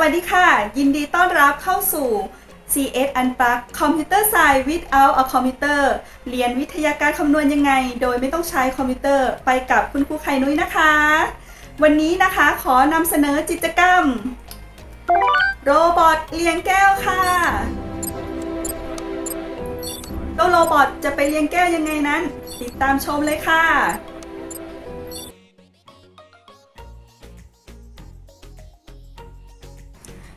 วัสดีค่ะ ยินดีต้อนรับเข้าสู่ CS Unplug Computer Science without a computer เรียนวิทยาการคำนวณยังไง โดยไม่ต้องใช้คอมพิวเตอร์ไปกับคุณครูไข่นุ้ยนะคะ วันนี้นะคะขอนำเสนอกิจกรรม โรบอทเลี้ยงแก้วค่ะเจ้าโรบอทจะไปเลี้ยงแก้วยังไงนั้น ติดตามชมเลยค่ะ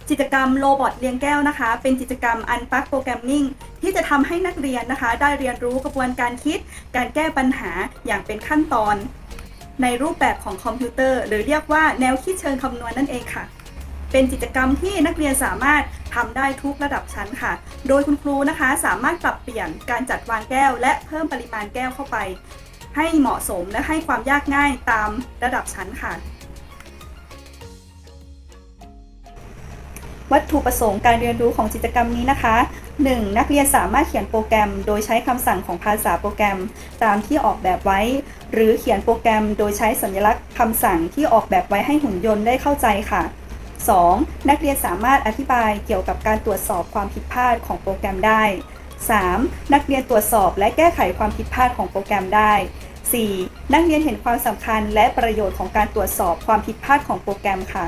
กิจกรรมโรบอทเลี้ยงแก้วนะคะ เป็นกิจกรรม Unpack Programming ที่จะทำให้นักเรียนนะคะ ได้เรียนรู้กระบวนการคิด การแก้ปัญหาอย่างเป็นขั้นตอน ในรูปแบบของคอมพิวเตอร์ หรือเรียกว่าแนวคิดเชิงคำนวณนั่นเองค่ะ เป็นกิจกรรมที่นักเรียนสามารถทำได้ทุกระดับชั้นค่ะ โดยคุณครูนะคะ สามารถปรับเปลี่ยนการจัดวางแก้ว และเพิ่มปริมาณแก้วเข้าไป ให้เหมาะสมและให้ความยากง่ายตามระดับชั้นค่ะ วัตถุประสงค์การเรียนรู้ของกิจกรรมนี้นะคะ 1. นักเรียนสามารถเขียนโปรแกรม โดยใช้คำสั่งของภาษาโปรแกรม ตามที่ออกแบบไว้ หรือเขียนโปรแกรมโดยใช้สัญลักษณ์คำสั่งที่ออกแบบไว้ให้หุ่นยนต์ได้เข้าใจค่ะ 2. นักเรียนสามารถอธิบายเกี่ยวกับการตรวจสอบความผิดพลาดของโปรแกรมได้ 3. นักเรียนตรวจสอบและแก้ไขความผิดพลาดของโปรแกรมได้ 4. นักเรียนเห็นความสำคัญและประโยชน์ของการตรวจสอบความผิดพลาดของโปรแกรมค่ะ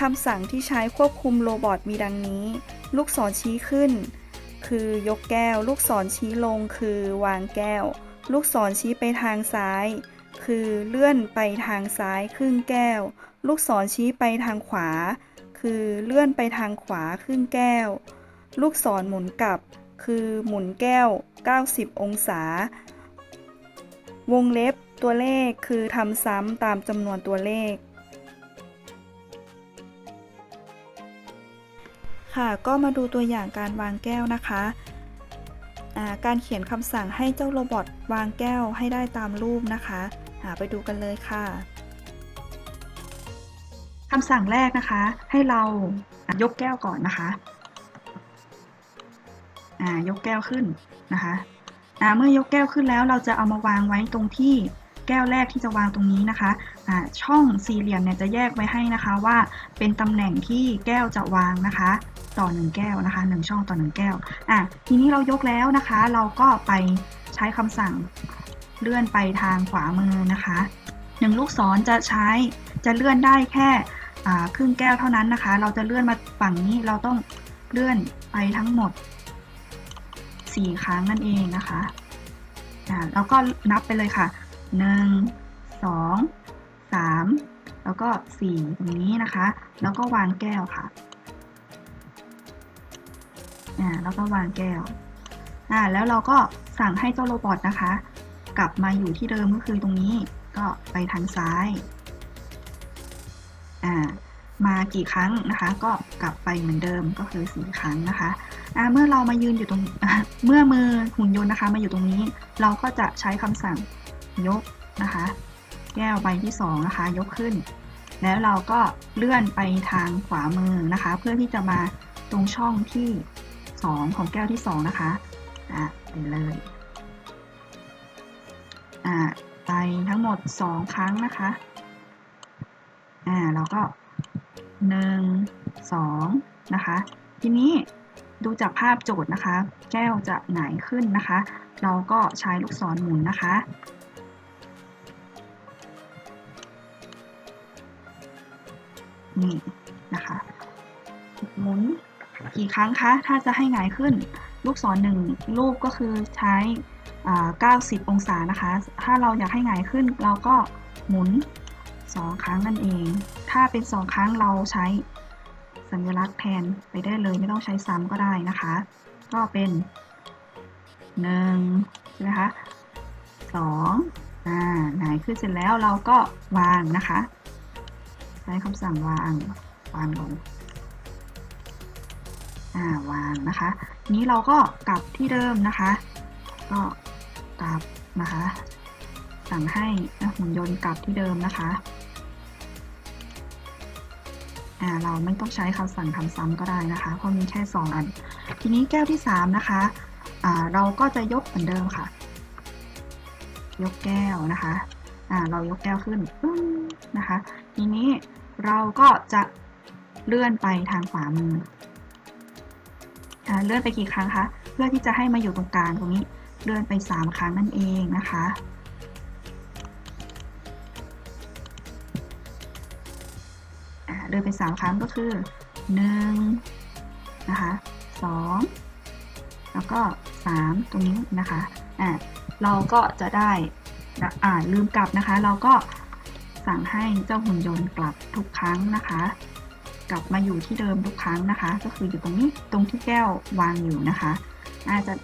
คำสั่งที่ใช้ควบคุมโรบอทมีดังนี้ ลูกศรชี้ขึ้น คือยกแก้ว ลูกศรชี้ลง คือวางแก้ว ลูกศรชี้ไปทางซ้าย คือเลื่อนไปทางซ้ายครึ่งแก้ว ลูกศรชี้ไปทางขวา คือเลื่อนไปทางขวาครึ่งแก้ว ลูกศรหมุนกลับ คือหมุนแก้ว 90 องศา วงเล็บตัวเลขคือทำซ้ำตามจำนวนตัวเลข ค่ะ ก็มาดูตัวอย่างการวางแก้วนะคะการเขียนคำสั่งให้เจ้าโรบอทวางแก้วให้ได้ตามรูปนะคะ หาไปดูกันเลยค่ะคำสั่งแรกนะคะ ให้เรายกแก้วก่อนนะคะยกแก้วขึ้นนะคะเมื่อยกแก้วขึ้นแล้วเราจะเอามาวางไว้ตรงที่แก้วแรกที่จะวางตรงนี้นะคะอ่าช่องสี่เหลี่ยมเนี่ยจะแยกไว้ให้นะคะว่าเป็นตำแหน่งที่แก้วจะวางนะคะ ต่อ 1 แก้วนะคะ 1 ช่องต่อ 1 แก้วอะทีนี้เรายกแล้วนะคะ เราก็ไปใช้คำสั่งเลื่อนไปทางขวามือนะคะหนึ่งลูกศรจะใช้จะเลื่อนได้แค่ครึ่งแก้วเท่านั้นนะคะ เราจะเลื่อนมาฝั่งนี้เราต้องเลื่อนไปทั้งหมด 4 ครั้งนั่นเองนะคะอ่าแล้วก็นับไปเลยค่ะ 1 2 3 แล้วก็ 4 ตรงนี้นะคะ แล้วก็วางแก้วค่ะ อ่าแล้วก็วางแก้วอ่าแล้วเราก็สั่งให้เจ้าโรบอทนะคะ กลับมาอยู่ที่เดิมก็คือตรงนี้ก็ไปทางซ้ายอ่ามากี่ครั้งนะคะ ก็กลับไปเหมือนเดิมก็คือสี่ครั้งนะคะอ่าเมื่อเรามายืนอยู่ตรงเมื่อมือหุ่นยนต์นะคะ มาอยู่ตรงนี้ เราก็จะใช้คำสั่งยกนะคะ แก้วใบที่สองนะคะ ยกขึ้น แล้วเราก็เลื่อนไปทางขวามือนะคะ เพื่อที่จะมาตรงช่องที่ 2 ของแก้วที่ 2 นะคะอะไปเลยอ่าไปทั้งหมด 2 ครั้งนะคะอ่าเราก็ 1 2 นะคะ ทีนี้ดูจากภาพโจทย์นะคะ แก้วจะหงายขึ้นนะคะ เราก็ใช้ลูกศรหมุนนะคะนี่นะคะหมุน กี่ครั้งคะ ถ้าจะให้หงายขึ้น ลูกศรหนึ่งลูกก็คือใช้อ่า90 องศานะคะ ถ้าเราอยากให้หงายขึ้นเราก็หมุน 2 ครั้งนั่นเอง ถ้าเป็น 2 ครั้งเราใช้สัญลักษณ์แทนไปได้เลยไม่ต้องใช้ซ้ำก็ได้นะคะ ก็เป็น1ใช่ไหมคะ2อ่าหงายขึ้นเสร็จแล้วเราก็วางนะคะ ใช้คำสั่งวางวางลง อ่าวางนะคะ นี้เราก็กลับที่เดิมนะคะ ก็กลับนะคะ สั่งให้หุ่นยนต์กลับที่เดิมนะคะอ่าเราไม่ต้องใช้คำสั่งทำซ้ำก็ได้นะคะ เพราะมีแค่ 2 อัน ทีนี้แก้วที่ 3 นะคะอ่าเราก็จะยกเหมือนเดิมค่ะ ยกแก้วนะคะอ่าเรายกแก้วขึ้นนะคะ ทีนี้เราก็จะเลื่อนไปทางขวามือ เลื่อนไปกี่ครั้งคะ เพื่อที่จะให้มาอยู่ตรงกลางตรงนี้ เลื่อนไป 3 ครั้งนั่นเองนะคะ เลื่อนไป 3 ครั้งก็คือ1นะคะ2แล้วก็ 3 ตรงนี้นะคะอ่าเราก็จะได้อ่าลืมกลับนะคะ เราก็สั่งให้เจ้าหุ่นยนต์กลับทุกครั้งนะคะ กลับมาอยู่ที่เดิมทุกครั้งนะคะ ก็คืออยู่ตรงนี้ตรงที่แก้ววางอยู่นะคะ อาจจะ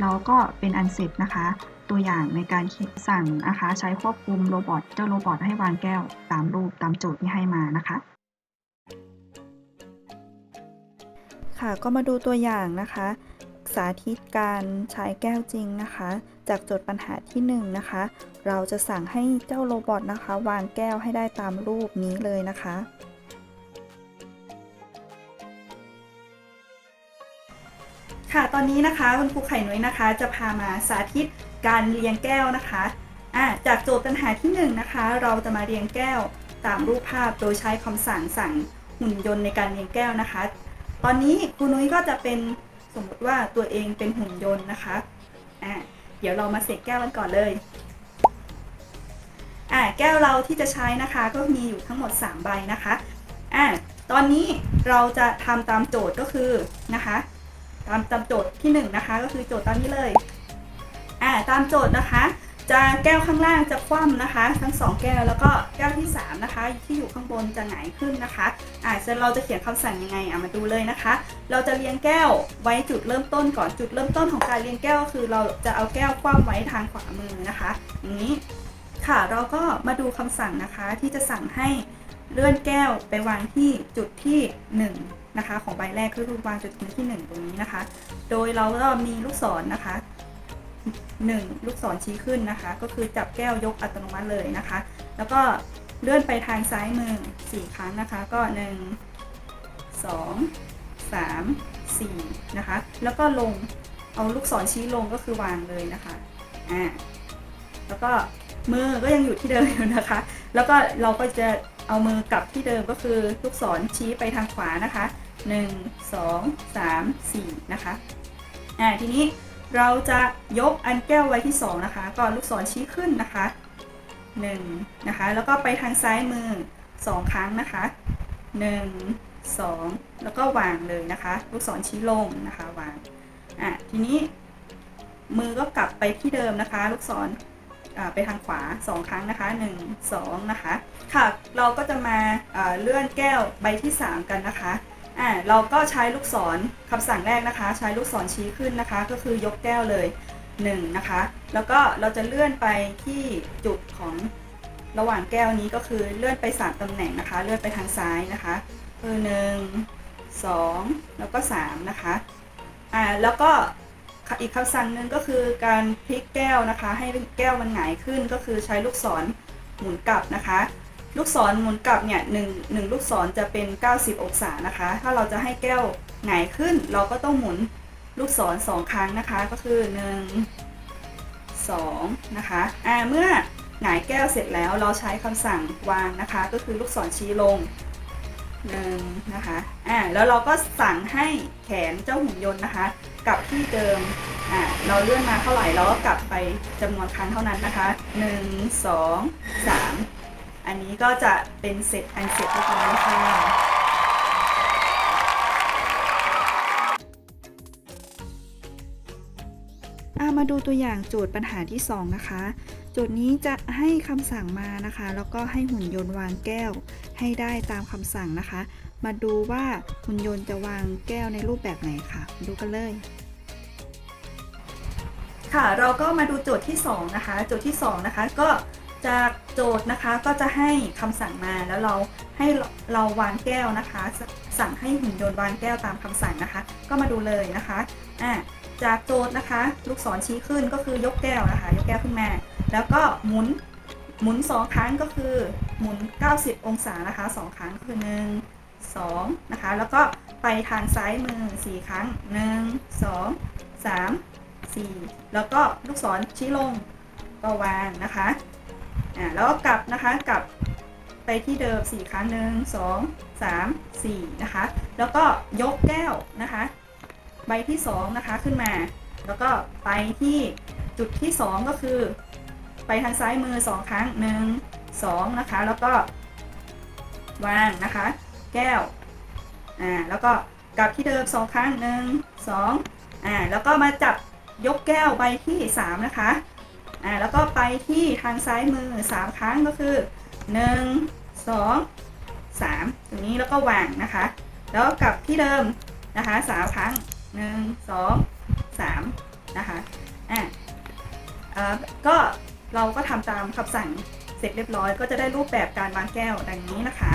เราก็เป็นอันเสร็จนะคะ ตัวอย่างในการสั่งนะคะ ใช้ควบคุมโรบอทเจ้าโรบอทให้วางแก้วตามรูปตามโจทย์ที่ให้มานะคะ ค่ะก็มาดูตัวอย่างนะคะ สาธิตการใช้แก้วจริงนะคะ จากโจทย์ปัญหาที่1นงนะคะ เราจะสั่งให้เจ้าโรบอทนะคะ วางแก้วให้ได้ตามรูปนี้เลยนะคะ ค่ะตอนนี้นะคะคุณครูไข่นุ้ยนะคะ จะพามาสาธิตการเรียงแก้วนะคะะจากโจทย์ปัญหาที่1นงนะคะ เราจะมาเรียงแก้วตามรูปภาพโดยใช้คำสั่งสั่งหุ่นยนต์ในการเรียงแก้วนะคะ ตอนนี้ครูนุ้ยก็จะเป็นสมมติว่าตัวเองเป็นหุ่นยนต์นะคะะเดี๋ยวเรามาเสกแก้วกันก่อนเลยแก้วเราที่จะใช้นะคะก็มีอยู่ทั้งหมด 3 ใบนะคะอะตอนนี้เราจะทำตามโจทย์ก็คือนะคะ ตามตามโจทย์ที่1นงนะคะ ก็คือโจทย์ตามนี้เลยอ่าตามโจทย์นะคะ จะแก้วข้างล่างจะคว่ำนะคะ ทั้ง 2 แก้วแล้วก็แก้วที่ 3 นะคะ ที่อยู่ข้างบนจะหงายขึ้นนะคะอ่าจะเราจะเขียนคำสั่งยังไงอะมาดูเลยนะคะ เราจะเรียงแก้วไว้จุดเริ่มต้นก่อนจุดเริ่มต้นของการเรียงแก้วก็คือ เราจะเอาแก้วคว่ำไว้ทางขวามือนะคะอย่างนี้ค่ะเราก็มาดูคำสั่งนะคะที่จะสั่งให้เลื่อนแก้วไปวางที่จุดที่ 1 นะคะ ของใบแรกคือวางจุดที่ 1 ตรงนี้นะคะ โดยเราก็มีลูกศรนนะคะ 1 ลูกศรชี้ขึ้นนะคะ ก็คือจับแก้วยกอัตโนมัติเลยนะคะ แล้วก็เลื่อนไปทางซ้ายมือ 4 ครั้งนะคะ ก็ 1 2 3 4 นะคะ แล้วก็ลงเอาลูกศรชี้ลงก็คือวางเลยนะคะอ่าแล้วก็มือก็ยังอยู่ที่เดิมอยู่นะคะ แล้วก็เราก็จะเอามือกลับที่เดิมก็คือลูกศรชี้ไปทางขวานะคะ 1 2 3 4 นะคะอ่าทีนี้เราจะยกอันแก้วไว้ที่ 2 นะคะ ก็ลูกศรชี้ขึ้นนะคะ1นะคะ แล้วก็ไปทางซ้ายมือ 2 ครั้งนะคะ 1 2 แล้วก็วางเลยนะคะ ลูกศรชี้ลงนะคะวางอะทีนี้มือก็กลับไปที่เดิมนะคะ ลูกศรไปทางขวา 2 ครั้งนะคะ 1 2 นะคะ ค่ะ เราก็จะมาอ่าเลื่อนแก้วใบที่ 3 กันนะคะ อ่าเราก็ใช้ลูกศรคำสั่งแรกนะคะ ใช้ลูกศรชี้ขึ้นนะคะ ก็คือยกแก้วเลย1นะคะ แล้วก็เราจะเลื่อนไปที่จุดของระหว่างแก้วนี้ก็คือเลื่อนไป3ตำแหน่งนะคะ เลื่อนไปทางซ้ายนะคะคือ1 2 แล้วก็3นะคะอ่าแล้วก็อีกคำสั่งหนึ่งก็คือการพลิกแก้วนะคะ ให้แก้วมันหงายขึ้นก็คือใช้ลูกศรหมุนกลับนะคะ ลูกศรหมุนกลับเนี่ยหนึ่งหนึ่งลูกศรจะเป็น 90 องศานะคะ ถ้าเราจะให้แก้วหงายขึ้น เราก็ต้องหมุนลูกศรสองครั้งนะคะ ก็คือ 1 2 นะคะอ่าเมื่อหงายแก้วเสร็จแล้วเราใช้คำสั่งวางนะคะ ก็คือลูกศรชี้ลงหนึ่งนะคะอ่าแล้วเราก็สั่งให้แขนเจ้าหุ่นยนต์นะคะ กลับที่เดิมอ่าเราเลื่อนมาเท่าไหร่เราก็กลับไปจำนวนครั้งเท่านั้นนะคะ 1 2 3 อันนี้ก็จะเป็นเสร็จอันเสร็จเรียบร้อยค่ะมาดูตัวอย่างโจทย์ปัญหาที่ 2 นะคะ โจทย์นี้จะให้คำสั่งมานะคะ แล้วก็ให้หุ่นยนต์วางแก้ว ให้ได้ตามคำสั่งนะคะ มาดูว่าหุ่นยนต์จะวางแก้วในรูปแบบไหนค่ะ ดูกันเลย ค่ะ เราก็มาดูโจทย์ที่ 2 นะคะ โจทย์ที่ 2 นะคะ ก็ จากโจทย์นะคะก็จะให้คำสั่งมาแล้วเราให้เราวางแก้วนะคะ สั่งให้หุ่นยนต์วางแก้วตามคำสั่งนะคะ ก็มาดูเลยนะคะอ่าจากโจทย์นะคะ ลูกศรชี้ขึ้นก็คือยกแก้วนะคะ ยกแก้วขึ้นมา แล้วก็หมุนหมุน 2 ครั้งก็คือหมุน 90 องศานะคะ 2 ครั้งคือ 1 2 นะคะ แล้วก็ไปทางซ้ายมือ 4 ครั้ง 1 2 3 4 แล้วก็ลูกศรชี้ลงก็วางนะคะ อ่าแล้วก็กลับนะคะกลับไปที่เดิมสี่ครั้งหนึ่งสองสามสี่นะคะ แล้วก็ยกแก้วนะคะ ใบที่สองนะคะขึ้นมา แล้วก็ไปที่จุดที่สองก็คือ ไปทางซ้ายมือสองครั้งหนึ่งสองนะคะ แล้วก็ วางนะคะ แก้วอ่าแล้วก็กลับที่เดิมสองครั้งหนึ่งสองอ่าแล้วก็มาจับยกแก้วใบที่สามนะคะ อ่าแล้วก็ไปที่ทางซ้ายมือสามครั้งก็คือหนึ่งสองสามตรงนี้แล้วก็วางนะคะ แล้วกลับที่เดิมนะคะสามครั้งหนึ่งสองสามนะคะอะเอ่อก็เราก็ทำตามคำสั่งเสร็จเรียบร้อย ก็จะได้รูปแบบการวางแก้วดังนี้นะคะ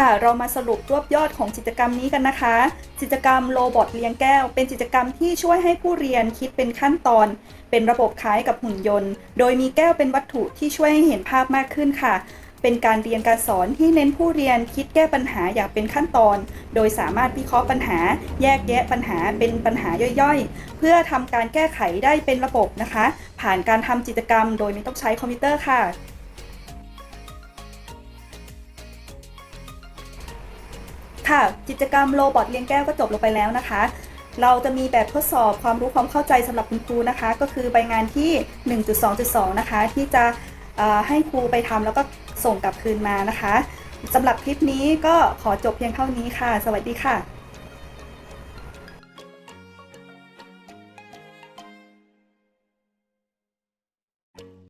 ค่ะ เรามาสรุปรวบยอดของกิจกรรมนี้กันนะคะ กิจกรรมโรบอทเรียงแก้ว เป็นกิจกรรมที่ช่วยให้ผู้เรียนคิดเป็นขั้นตอน เป็นระบบคล้ายกับหุ่นยนต์ โดยมีแก้วเป็นวัตถุที่ช่วยให้เห็นภาพมากขึ้นค่ะ เป็นการเรียนการสอนที่เน้นผู้เรียนคิดแก้ปัญหาอย่างเป็นขั้นตอน โดยสามารถวิเคราะห์ปัญหา แยกแยะปัญหาเป็นปัญหาย่อยๆ เพื่อทำการแก้ไขได้เป็นระบบนะคะ ผ่านการทำกิจกรรม โดยไม่ต้องใช้คอมพิวเตอร์ค่ะ ค่ะ กิจกรรมโรบอทเลี้ยงแก้วก็จบลงไปแล้วนะคะ เราจะมีแบบทดสอบความรู้ความเข้าใจสำหรับคุณครูนะคะ ก็คือใบงานที่ 1.2.2 นะคะ ที่จะให้ครูไปทำแล้วก็ส่งกลับคืนมานะคะสำหรับคลิปนี้ก็ขอจบเพียงเท่านี้ค่ะ สวัสดีค่ะ